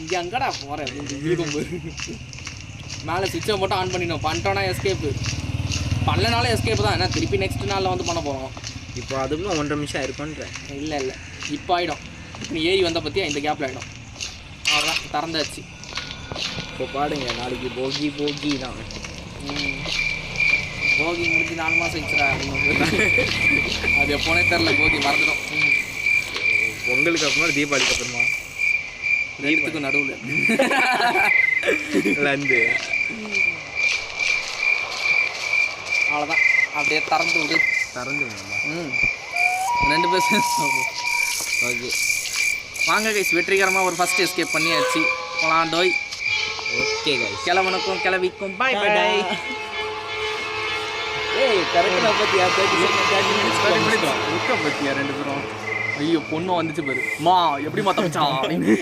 இங்கே அங்கடா போகிறேன் அப்படின்னு இருக்கும் போது மேலே சுவிட்சை மட்டும் ஆன் பண்ணிடணும். பண்ணிட்டோன்னா எஸ்கேப்பு பண்ணலனாலும் எஸ்கேப் தான். ஏன்னா திருப்பி நெக்ஸ்ட் நாளில் வந்து பண்ண போகிறோம் இப்போ அதுவும் ஒன்றரை நிமிஷம் இருக்குன்ற இல்லை இல்லை. இப்போ ஆகிடும் நீ ஏறி வந்த பற்றியா இந்த கேப்பில் ஆகிடும் அவ்வளோதான் திறந்தாச்சு. இப்போ பாடுங்க. நாளைக்கு போகி போகி தான். ம். போகி முடிஞ்சு நாலு மாதம் அப்படின்னு அது எப்போனே தெரில போகி மறந்துடும் ம். பொங்கலுக்கு அப்புறமா தீபாவளிக்கு அப்புறமா? ரெண்டுத்துக்கும் நடுவில். லந்து அவ்வளோதான் அப்படியே திறந்து விடு. திறந்து ம். ரெண்டு பேரும். ஓகே. வாங்க கைஸ் வெற்றிகரமாக ஒரு ஃபர்ஸ்ட் எஸ்கேப் பண்ணியாச்சு. போலாம் டோய். ஓகே கைஸ் கிழவனுக்கும் கிளவிக்கும் பாய் பாய் bye. ஏய் கரெக்டாக பார்த்தியா தேர்ட்டி செகண்ட் தேர்ட்டி மினிட்ஸ் பத்தியா ரெண்டு பேரும்? ஐயோ பொண்ணு வந்துச்சு பாரு. மா எப்படிமா தப்பிச்சான் அப்படின்னு.